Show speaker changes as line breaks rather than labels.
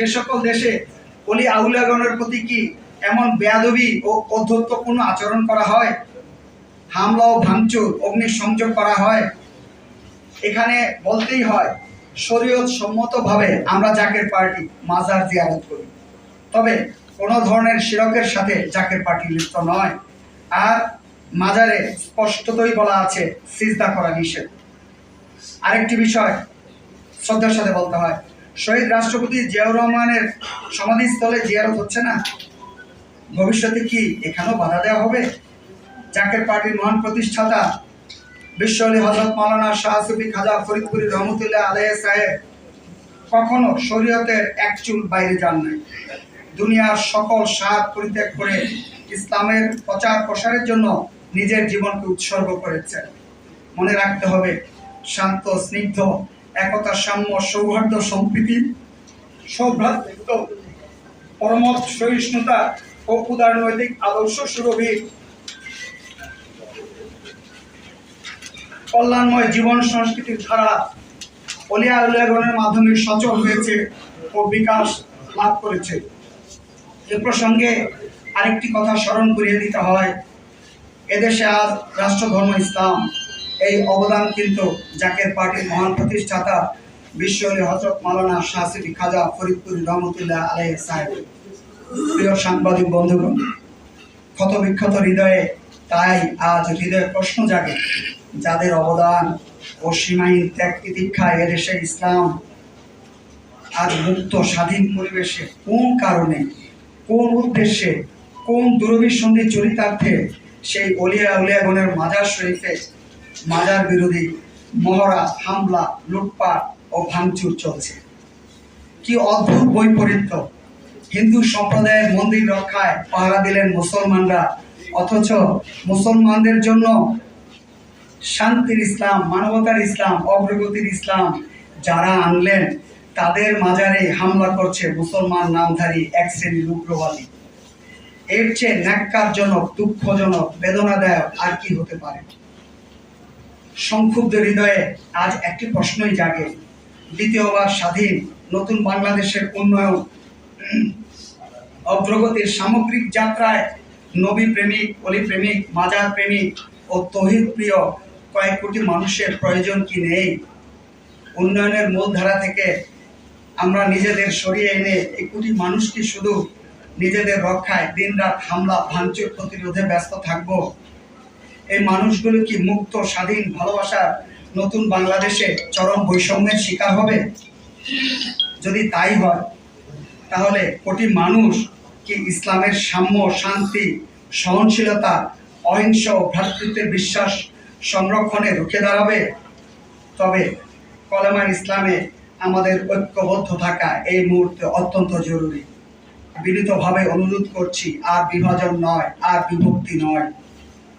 সে সকল দেশে অলি আউলাগণের প্রতি কি এমন বেয়াদবি ও অধ্যত্বপূর্ণ আচরণ করা হয়? হামলা ও ভাঙচুর, অগ্নিসংযোগ করা হয়? এখানে বলতেই হয়, শরীয়ত সম্মতভাবে আমরা জাকের পার্টি মাজার জিয়ারত করি। তবে কোনো ধরনের শিরকের সাথে জাকের পার্টি লিপ্ত নয়। আর মাজারে স্পষ্টতই বলা আছে, সিজদা করা নিষেধ। আরেকটি বিষয় শ্রদ্ধার সাথে বলতে হয় শহীদ রাষ্ট্রপতি জিয়াউর রহমানের সমাধিস্থলে জিয়ারত হচ্ছে না? ভবিষ্যতে কি এখানেও বাধা দেওয়া হবে? জাকের পার্টির মহান প্রতিষ্ঠাতা বিশ্বলী হজরত মাওলানা শাহ সুফি খাজা ফরিদপুরি রহমতুল্লাহ আলহ সাহেব কখনো শরীয়তের এক চুল বাইরে যান নাই। দুনিয়ার সকল স্বাদ পরিত্যাগ করে ইসলামের প্রচার প্রসারের জন্য নিজের জীবনকে উৎসর্গ করেছেন। মনে রাখতে হবে, শান্ত, স্নিগ্ধ একতা, সাম্য, সৌহার্দ্য, সম্প্রীতি সৌভ্রাতৃত্ব পরমত সহিষ্ণুতা ও উদারনৈতিক আদর্শ সুরভি। কল্যাণময় জীবন সংস্কৃতির ধারা অলিয়া উল্লাগনের মাধ্যমে সচল হয়েছে ও বিকাশ লাভ করেছে। এ প্রসঙ্গে আরেকটি কথা স্মরণ করিয়ে দিতে হয়। এদেশে আজ রাষ্ট্রধর্ম ইসলাম। এই অবদান কিন্তু জাকের পার্টির মহান প্রতিষ্ঠাতা বিশ্ব হজরত মালানা শাহসিফি খাজা ফরিদপুরি রহমতুল্লাহ আলহ সাহেব। প্রিয় সাংবাদিক বন্ধুগণ ক্ষত বিক্ষত হৃদয়ে তাই আজ হৃদয়ে প্রশ্ন জাগে, যাদের অবদান ও সীমাহীন ত্যাগ তিতিক্ষায় এদেশে ইসলাম আজ মুক্ত, স্বাধীন পরিবেশে কোন কারণে, কোন উদ্দেশ্যে, কোন দুরভিসন্ধি চরিতার্থে সেই অলিয়া উলিয়াগণের মাজার শরীফে মাজার বিরোধী মহড়া, হামলা, লুটপাট ও ভাঙচুর চলছে। কি অদ্ভুত বৈপরীত্য। হিন্দু সম্প্রদায়ের মন্দির রক্ষায় পাহারা দিলেন মুসলমানরা, অথচ মুসলমানদের জন্য শান্তির ইসলাম, মানবতার ইসলাম, অগ্রগতির ইসলাম যারা আনলেন, তাদের মাজারে হামলা করছে মুসলমান নামধারী এক শ্রেণির উগ্রবাদী। এর চেয়ে ন্যাক্কারজনক, দুঃখজনক, বেদনাদায়ক আর কি হতে পারে? সংক্ষুব্ধ হৃদয়ে আজ একটি প্রশ্নই জাগে। দ্বিতীয়বার স্বাধীন নতুন বাংলাদেশের উন্নয়ন। অগ্রগতির সামগ্রিক যাত্রায় নবী প্রেমিক, অলি প্রেমিক, মাজার প্রেমিক ও তহিদ প্রিয় কয়েক কোটি মানুষের প্রয়োজন কি নেই? উন্নয়নের মূলধারা থেকে আমরা নিজেদের সরিয়ে এনে এই কোটি মানুষ কি শুধু নিজেদের রক্ষায় দিনরাত হামলা, ভাঙচুর, প্রতিরোধে ব্যস্ত থাকব? এই মানুষগুলো কি মুক্ত, স্বাধীন ভালোবাসা নতুন বাংলাদেশে চরম বৈষম্যের শিকার হবে? যদি তাই হয়, তাহলে কোটি মানুষ কি ইসলামের সাম্য, শান্তি, সহনশীলতা, অহিংস ভ্রাতৃত্বের বিশ্বাস সংরক্ষণে রুখে দাঁড়াবে? তবে কলেমার ইসলামে আমাদের ঐক্যবদ্ধ থাকা এই মুহূর্তে অত্যন্ত জরুরি। বিনীতভাবে অনুরোধ করছি, আর বিভাজন নয়, আর বিভক্তি নয়।